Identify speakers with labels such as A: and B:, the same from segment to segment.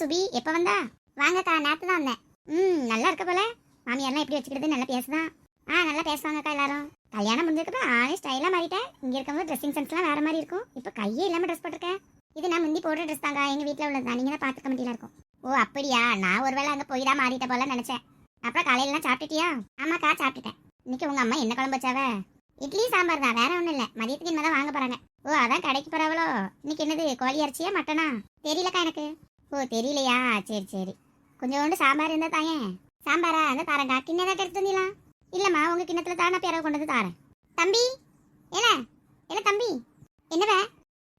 A: சுபி எப்ப வந்தா? வாங்கக்கா நேத்து தான் வந்தேன். ம் நல்லா இருக்க போல. மாமியார்லாம் எப்படி வச்சுக்கிறது நல்லா பேசுதான். ஆ நல்லா பேசுவாங்கக்கா எல்லாரும். கல்யாணம் முடிஞ்சதுக்கப்புறம் ஆனே ஸ்டைலாக மாறிட்டேன். இங்கே இருக்கும்போது ட்ரெஸ்ஸிங் சென்ஸ்லாம் வேற மாதிரி இருக்கும். இப்போ கையே இல்லாமல் ட்ரெஸ் போட்டிருக்கேன் இது நான் முந்தி போடுற ட்ரெஸ் தாங்க எங்கள் வீட்டில் உள்ளது தான். நீங்கள் தான் பார்த்துக்க முடியல இருக்கும். ஓ அப்படியா? நான் ஒருவேளை அங்கே போய் தான் மாறிட்ட போல நினச்சேன். அப்புறம் காலையிலலாம் சாப்பிட்டுட்டியா? ஆமாக்கா சாப்பிட்டுட்டேன். இன்னைக்கு உங்கள் அம்மா என்ன குழம்பு வச்சாவ? இட்லி சாம்பார் தான். வேற ஒன்றும் இல்லை. மதியத்துக்கு இனிமே தான் வாங்க போகிறாங்க ஓ அதான் கடைக்கு போகிறாவளோ இன்னைக்கு என்னது கோழி இறைச்சியா மட்டனா? தெரியலக்கா எனக்கு. ஓ தெரியலையா? சரி சரி. கொஞ்சோண்டு சாம்பார் இருந்தால் தாயேன் சாம்பாரா? அந்த தாரங்கா கிண்ணம் தான் எடுத்து வந்தீங்களா இல்லம்மா உங்க தானே பிறகு கொண்டு வந்து தாரேன். தம்பி? ஏல? ஏல தம்பி? என்னவே?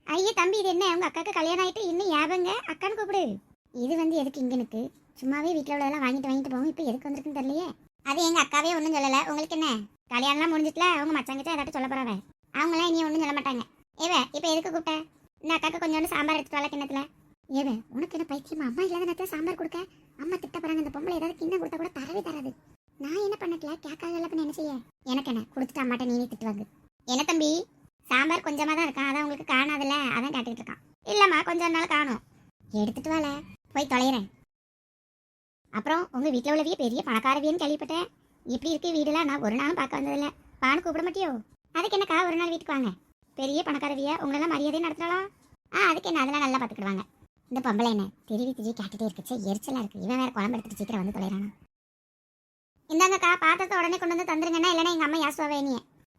A: ஐயா தம்பி இது என்ன? உங்கள் அக்காவுக்கு கல்யாணம் ஆகிட்டு இன்னும் ஏபங்க அக்கான்னு கூப்பிடு. இது வந்து எதுக்கு இங்கனுக்கு? சும்மாவே வீட்டில் உள்ளதெல்லாம் வாங்கிட்டு வாங்கிட்டு போவோம். இப்போ எதுக்கு வந்திருக்குன்னு தெரியலையே. அது எங்கள் அக்காவே ஒன்றும் சொல்லலை. உங்களுக்கு என்ன? கல்யாணம்லாம் முடிஞ்சிட்டுல அவங்க மச்சாங்கிட்ட ஏதாட்டும் சொல்ல போறாவ. அவங்களாம் இனி ஒன்றும் சொல்ல மாட்டாங்க. ஏவே இப்போ எதுக்கு கூப்பிட்டேன் இந்த அக்காவுக்கு கொஞ்சோண்டு சாம்பார் எடுத்துட்டு வரல கிண்ணத்தில். ஏவே உனக்கு என்ன பைத்தியமா? அம்மா இல்லாத நேரத்தில் சாம்பார் கொடுக்க? அம்மா திட்ட போறாங்க இந்த பொம்பளை ஏதாவது கிண்ணம் கொடுத்தா கூட தரவே தராது. நான் என்ன பண்ணட்டல? கேட்காத பண்ண என்ன செய்ய? எனக்கு என்ன? கொடுத்துட்டு அம்மாட்ட நீனே திட்டுவாங்க என்ன தம்பி? சாம்பார் கொஞ்சமா தான் இருக்கான் அதான் உங்களுக்கு காணாதுல்ல அதான் கேட்டுக்கிட்டு இருக்கான். இல்லம்மா கொஞ்ச நாள் காணும். எடுத்துட்டு வாழ போய் தொலைகிறேன் அப்புறம் உங்க வீட்டில் உள்ளவிய பெரிய பணக்காரவியன்னு கேள்விப்பட்டேன். எப்படி இருக்கு வீடெல்லாம் நான் ஒரு நாளும் பார்க்க வந்ததில்ல. பானு கூப்பிட மாட்டியோ? அதுக்கு என்னக்கா ஒரு நாள் வீட்டுக்கு வாங்க? பெரிய பணக்காரவிய உங்களெல்லாம் மரியாதையை நடத்தலாம் ஆ அதுக்கு என்ன? அதெல்லாம் நல்லா பார்த்துக்கிடுவாங்க. இந்த பொம்பளை என்ன? திருவி திருவி கேட்டுட்டே இருக்குச்சு எரிச்சலாக இருக்கு. இவன் வேற குழம்பு எடுத்துட்டு சீக்கிரம் வந்து தொலைறானா? இந்தாங்கக்கா பாத்திரத்தை உடனே கொண்டு வந்து தந்துருங்கன்னா இல்லைன்னா எங்க அம்மா யாசுவாவே நீ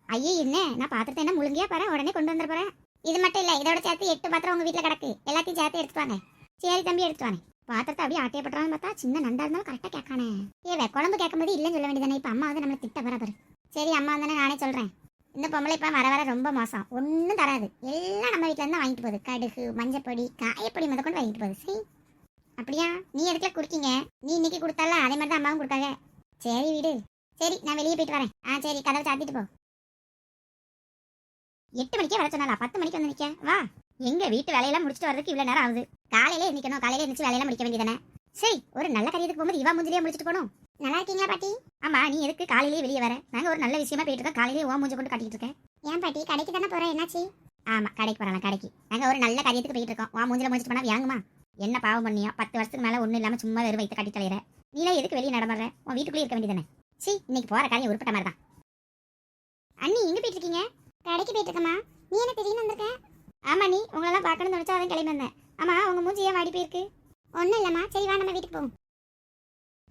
A: ஐயே என்ன? நான் பாத்திரத்தை என்ன முழுங்கியா பாரு? உடனே கொண்டு வந்துட போறேன். இது மட்டும் இல்லை இதோட சேர்த்து எட்டு பாத்திரம் உங்கள் வீட்டில் கிடக்கு. எல்லாத்தையும் சேர்த்து எடுத்துட்டு வாங்க. சரி தம்பி எடுத்துட்டு வாங்க. பாத்திரத்தை அப்படியே ஆட்டையப்படுறான்னு பார்த்தா சின்ன நண்டா இருந்தாலும் கரெக்டாக கேட்கானே. ஏவே குழம்பு கேட்கும்போது இல்லைன்னு சொல்ல வேண்டியதானே இப்போ அம்மா வந்து நம்மளை திட்ட போற பாரு. சரி அம்மா தானே நானே சொல்கிறேன் இந்த பொம்பளை இப்ப வர வர ரொம்ப மோசம். ஒன்றும் தராது. எல்லாம் நம்ம வீட்டில் இருந்து வாங்கிட்டு போகுது. கடுகு மஞ்சப்பொடி காயப்பொடி முத கொண்டு வாங்கிட்டு போகுது. சரி அப்படியா? நீ எதுக்குல குடிக்கீங்க? நீ இன்னைக்கு கொடுத்தால அதே மாதிரி தான் அம்மாவும் கொடுக்காங்க. சரி வீடு. சரி நான் வெளியே போயிட்டு வரேன். ஆ சரி கதவை சாத்திட்டு போ. எட்டு மணிக்கே வர சொன்னாலா பத்து மணிக்கு வந்து நிற்கேன் வா. எங்க வீட்டு வேலையெல்லாம் முடிச்சுட்டு வரதுக்கு இவ்வளோ நேரம் ஆகுது. காலையில எந்திக்கணும். காலையில எந்திரிச்சு வேலையெல்லாம் முடிக்க வேண்டியதானே சரி ஒரு நல்ல கரியத்துக்கு போகும்போது இவா முந்திரியா முடிச்சுட்டு போகணும். நல்லா இருக்கீங்களா பாட்டி? ஆமா நீ எதுக்கு காலையிலேயே வெளியே வர? நாங்க ஒரு நல்ல விஷயமா போயிட்டு இருக்கோம். காலையிலேயே ஓ மூஞ்ச கொண்டு காட்டிட்டு இருக்கேன். ஏன் பாட்டி? கடைக்கு தானே போறேன். என்னாச்சு? ஆமா கடைக்கு போறலாம் கடைக்கு. நாங்க ஒரு நல்ல காரியத்துக்கு போயிட்டு இருக்கோம். வா மூஞ்சில முடிச்சிட்டு போனா வாங்குமா என்ன பாவம் பண்ணியோ பத்து வருஷத்துக்கு மேல ஒண்ணும் இல்லாம சும்மா வெறும் வயிற்று கட்டி தலையிற நீல எதுக்கு வெளியே நடமாடுற உன் வீட்டுக்குள்ளே இருக்க வேண்டியதானே சி இன்னைக்கு போற காரியம் உருப்பட்ட மாதிரி தான். அண்ணி எங்க போயிட்டு இருக்கீங்க? கடைக்கு போயிட்டு இருக்கமா நீ என்ன திடீர்னு வந்திருக்க? ஆமா நீ உங்களெல்லாம் பார்க்கணும்னு நினைச்சா அதான் கிளம்பி வந்தேன். ஆமா உங்க மூஞ்சி ஏன் வாடி போயிருக்கு? ஒன்றும் இல்லைம்மா. சரி வா நம்ம வீட்டுக்கு போவோம்.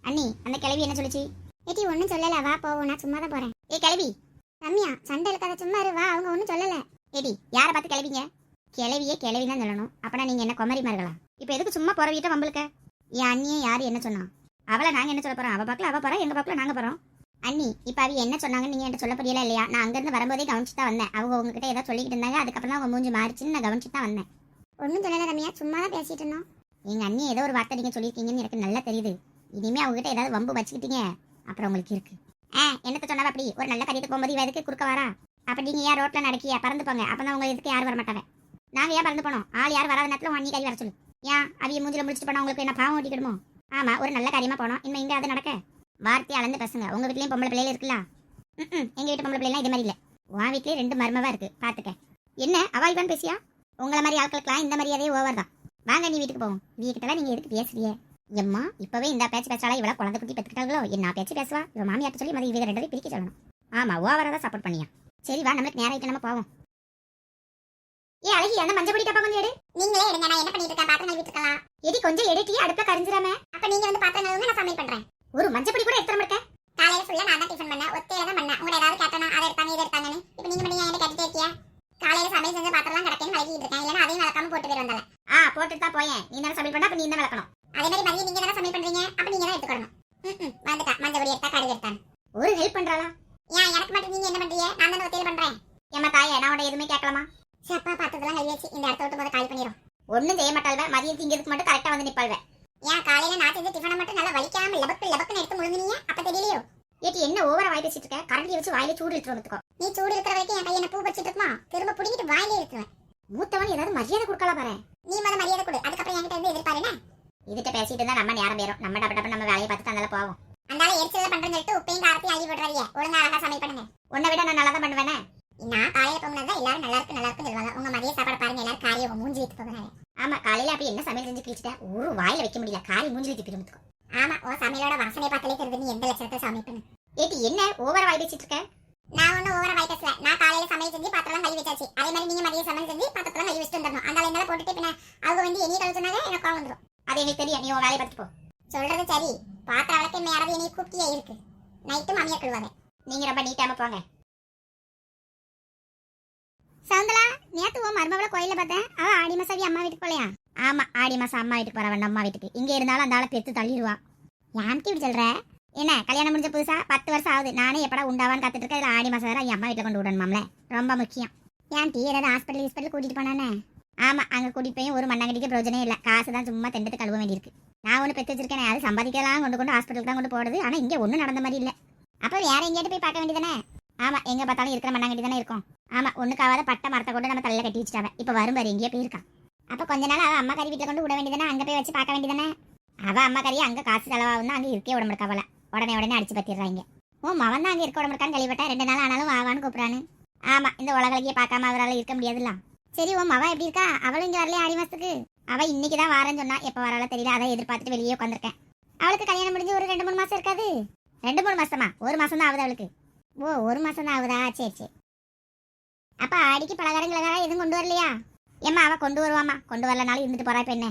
A: அண்ணி அந்த கிளவி என்ன சொல்லுச்சு? ஏட்டி ஒன்றும் சொல்லல. வா போவோம் நான் சும்மா தான் போறேன். ஏ கிளவி ரம்யா சண்டை இழுக்காத சும்மா இரு வா. அவங்க ஒன்றும் சொல்லல. ஏடி யாரை பார்த்து கிளவிங்க கிளவியே கிளவி தான் சொல்லணும். அப்பனா நீங்க என்ன குமரி மார்களா? இப்போ எதுக்கு சும்மா போற வீட்டை வம்பளுக்க என் அண்ணியை யார் என்ன சொன்னா? அவளை நாங்க என்ன சொல்ல போறோம்? அவ பார்க்கல அவ போறா எங்க பார்க்கல நாங்க போறோம். அண்ணி இப்ப அவ என்ன சொன்னாங்க நீங்க என்கிட்ட சொல்ல புரியல இல்லையா? நான் அங்கிருந்து வரும்போதே கவனிச்சு தான் வந்தேன். அவங்க உங்ககிட்ட ஏதோ சொல்லிக்கிட்டு இருந்தாங்க. அதுக்கப்புறம் அவங்க மூஞ்சி மாறிச்சுன்னு நான் கவனிச்சு தான் வந்தேன். ஒன்றும் சொல்லல ரம்யா. சும்மா தான் பேசிட்டு இருந்தோம். எங்க அண்ணி ஏதோ ஒரு வார்த்தை நீங்க சொல்லியிருக்கீங்கன்னு எனக்கு நல்லா தெரியுது. இனிமே அவங்ககிட்ட ஏதாவது வம்பு வச்சுக்கிட்டீங்க. அப்புறம் உங்களுக்கு இருக்கு. ஆ என்னத்த சொன்னாவ அப்படி. ஒரு நல்ல கரியத்துக்கு போகும்போது இவ எதுக்கு குறுக்க வரா? அப்ப நீங்க ஏன் ரோட்ல நடக்கியா? பறந்து போங்க அப்பதான் உங்களுக்கு எதுக்கு யாரும் வர மாட்டாங்க நாங்க ஏன் பறந்து போனோம்? ஆள் யாரும் வராத நேரத்துல உன் கறி வர சொல்லு. ஏன்? அவிய மூஞ்சில முடிச்சுட்டு போனா உங்களுக்கு என்ன பாவம் ஓட்டிக்கிடுமோ? ஆமா ஒரு நல்ல காரியமா போனோம். இன்னும் இங்க அது நடக்க. வார்த்தை அளந்து பேசுங்க. உங்க வீட்லயும் பொம்பளை பிள்ளைல இருக்குல்ல? ம் எங்க வீட்டு பொம்பளை பிள்ளைலாம் இது மாதிரி இல்ல. உன் வீட்லயே ரெண்டு மர்மவா இருக்கு. பாத்துக்க. என்ன? அவா இவன் பேசியா? உங்களை மாதிரி ஆட்களுக்கெல்லாம் இந்த மரியாதையே ஓவர் தான். வாங்க நீ வீட்டுக்கு போவோம். வீட்டுக்கிட்டலாம் நீங்க எதுக்கு பேசுறியே எம்மா இப்பவே இந்த பேச்சு பேச்சாலா இவ்வளவு குழந்தை குட்டி பெற்றுக்கிட்டாங்களோ என்ன பேச்சு பேசுவா? இவ மாமியார்ட்ட சொல்லி மதி இவங்க ரெண்டு பேரும் பிரிக்க சொல்லணும். ஆமா ஓவரா தான் சப்போர்ட் பண்ணியா. சரி வா நம்மளுக்கு நேரம் நம்ம போவோம். ஏ அழகி அந்த மஞ்சள் பொடி டப்பா கொஞ்சம் எடு. நீங்களே எடுங்க நான் என்ன பண்ணிட்டு இருக்கேன்? பாத்திரம் கழுவிட்டு இருக்கலாம். எடி கொஞ்சம் எடுட்டி அடுப்புல கரிஞ்சிராம அப்ப நீங்க வந்து பாத்திரம் கழுவுங்க நான் சமையல் பண்றேன் ஒரு மஞ்சள் பொடி கூட எடுத்துற மாட்டேன் காலையில ஃபுல்லா நான் தான் டிஃபன் பண்ணேன் ஒத்தையில தான் பண்ணேன் உங்களை ஏதாவது கேட்டனா அதை எடுத்தாங்க இதை எடுத்தாங்கன்னு இப்போ நீங்க பண்ணி என்ன கேட்டுட்டே இருக்கியா காலையில சமையல் செஞ்ச பாத்திரம்லாம் கிடக்கேன்னு வளக்கிட்டு இருக்கேன் இல்லைன்னா அதையும் வளர்க்காம போட்டு போய் வந்தால ஆ போட்டு தான் போயேன் நீ தானே சமையல் பண்ணா அப்ப நீ தான் வளர்க்கணும் அதே மாதிரி மதியம் நீங்க தானே சமையல் பண்றீங்க அப்ப நீங்க தான் எடுத்துக்கணும். ம் வந்துட்டா. மஞ்சள் பொடி எடுத்தா கடுகு எடுத்தான் ஒரு ஹெல்ப் பண்றாளா? ஏன் எனக்கு மட்டும் நீங்க என்ன பண்றீங்க? நான் தானே ஒத்தையில பண்றேன். ஏமா தாயே நான் உன்னை எதுவுமே கேட்கலாமா சப்பா பார்த்ததெல்லாம் கை வச்சு இந்த இடத்த விட்டு போத காலி பண்ணிடும் ஒன்றும் செய்ய மாட்டாள்வே மதியம் திங்கிறதுக்கு மட்டும் கரெக்டாக வந்து நிப்பாள்வே ஏன் காலையில நான் செஞ்ச டிஃபனை மட்டும் நல்லா வலிக்காம லபக்கு லபக்குன்னு எடுத்து முழுங்கினீங்க? அப்ப தெரியலையோ? ஏட்டி என்ன ஓவரா வாய் பேசிட்டு இருக்க? கரண்டி வச்சு வாயில சூடு எடுத்து வந்துக்கோ. நீ சூடு இருக்கிற வரைக்கும் என் கையை பூ வச்சிட்டு இருக்குமா? திரும்ப புடிங்கிட்டு வாயிலே எடுத்துவேன் மூத்தவன் ஏதாவது மரியாதை கொடுக்கலாம் பாரு நீ முத மரியாதை கொடு. அதுக்கப்புறம் என்கிட்ட இருந்து எதிர்பாருன இதுகிட்ட பேசிட்டு இருந்தா நம்ம நேரம் பேரும் நம்ம டப்ப டப்ப நம்ம வேலையை பார்த்துட்டு அதனால போவோம். அந்தால எரிச்சல பண்றேன்னு சொல்லிட்டு உப்பையும் காரத்தையும் அள்ளி விடுறாங்க ஒழுங்கா அழகா சமையல் பண்ணுங்க. உன்னை விட நான் நல்லா தான் பண்ணுவேனே? நான் காலையில போகும்போது எல்லாரும் நல்லா இருக்கு நல்லா இருக்குன்னு சொல்லுவாங்க. உங்க மதிய சாப்பாடு பாருங்க எல்லாரும் காரியம் மூஞ்சி எடுத்து போகிறாங்க ஆமா காலையில அப்படி என்ன சமையல் செஞ்சு கிழிச்சிட்டேன் ஒரு வாயில வைக்க முடியல. காரி மூஞ்சில திப்பிடும்
B: ஆமா உன் சமையலோட வாசனை பார்த்தாலே தெரியுது நீ எந்த லட்சணத்தை சமைப்பேன்னு
A: ஏட்டி என்ன? ஓவரா வாய் பேசிட்டு இருக்க?
B: நான் ஒன்னும் ஓவரா வாய் பேசல. நான் காலையில சமையல் செஞ்சு பாத்திரம் கழுவி வச்சாச்சு. அதே மாதிரி நீங்க மதியம் சமையல் செஞ்சு பாத்திரம் கழுவி வச்சுட்டு வந்துடணும் அந்த இருந்தாலும் போட்டுட்டு பின்ன அவங்க வந்து என்னைய கழுவி சொன்னாங்க எனக்கு கோவம் வந்துடும்
A: நீ உன் வேலையை பார்த்துட்டு போ.
B: சொல்றது சரி. பாத்திர வளர்க்க மேடவே என்னைய கூப்பிட்டியே இருக்கு. நைட்டு மாமியா கழுவாங்க
A: நீங்க ரொம்ப நீட்டாம போங்க.
B: சவுந்தலா நேத்து உன் மருமகளை கோயில பார்த்தேன். அவ ஆடி மாசாவி அம்மா வீட்டுக்கு போலையா?
A: ஆமா ஆடி மாசம் அம்மா வீட்டுக்கு போறவன் அம்மா வீட்டுக்கு. இங்க இருந்தாலும் அந்த ஆளை பெத்து தள்ளிடுவா.
B: யாருக்கு இப்படி சொல்ற?
A: என்ன கல்யாணம் முடிஞ்ச புதுசா? பத்து வருஷம் ஆகுது. நானே எப்படா உண்டாவான்னு காத்துட்டு இருக்கேன். ஆடி மாசம் வேற என் அம்மா வீட்டுல கொண்டு விடணுமாம்ல? ரொம்ப முக்கியம்.
B: ஏன் டீ ஏதாவது ஹாஸ்பிட்டல் ஹாஸ்பிட்டல் கூட்டிட்டு போனானே?
A: ஆமா அங்க குடிப்பையும் போய் ஒரு மண்ணாங்கடிக்க பிரயோஜனம் இல்ல. காசு தான் சும்மா தெண்டத்து கழுவ வேண்டியிருக்கு. நான் ஒண்ணு பெற்று வச்சிருக்கேன் அது சம்பாதிக்கலாம் கொண்டு கொண்டு ஹாஸ்பிட்டலுக்கு தான் கொண்டு போடுது ஆனா இங்க ஒண்ணும் நடந்த மாதிரி இல்ல.
B: அப்ப வேற எங்கேயாட்டு போய் பார்க்க வேண்டியதானே
A: ஆமா எங்க பார்த்தாலும் இருக்கிற மண்ணாங்கடி தானே இருக்கும். ஆமா ஒண்ணுக்காவாத பட்டை மரத்தை கொண்டு நம்ம தலையில் கட்டி வச்சுட்டாவ. இப்ப வரும் பாரு எங்கேயோ போயிருக்கான்.
B: அப்போ கொஞ்ச நாள் அவ அம்மா கறி வீட்டில் கொண்டு விட வேண்டியதானே அங்க போய் வச்சு பார்க்க வேண்டியதானே
A: அவ அம்மா கறி அங்க காசு செலவாகும் அங்க இருக்கே உடம்பு இருக்கவள உடனே உடனே அடிச்சு பத்திடுறாங்க ஓ மவன் தான் அங்க இருக்க உடம்பு இருக்கான்னு கேள்விப்பட்டேன் ரெண்டு நாள் ஆனாலும் வாவான்னு கூப்பிடுறான்னு ஆமா இந்த உலகலையே பார்க்காம அவரால் இருக்க முடியாதுல்ல. சரி உன் மவன் எப்படி இருக்கா? அவளும் இங்கே வரலையே ஆடி மாசத்துக்கு? அவ இன்னைக்கு தான் வரேன்னு சொன்னா எப்ப வராளோ தெரியல அதை எதிர்பார்த்துட்டு வெளியே உட்காந்துருக்கேன் அவளுக்கு கல்யாணம் முடிஞ்சு ஒரு ரெண்டு மூணு மாசம் இருக்காது. ரெண்டு மூணு மாசமா? ஒரு மாசம் தான் ஆகுது அவளுக்கு. ஓ ஒரு மாசம் தான் ஆகுதா? சரி சரி. அப்ப ஆடிக்கு பலகாரங்கள் எதுவும் கொண்டு வரலையா? ஏம்மா அவ கொண்டு வருவாமா கொண்டு வரலனாலும் இருந்துட்டு போறா இப்ப என்ன?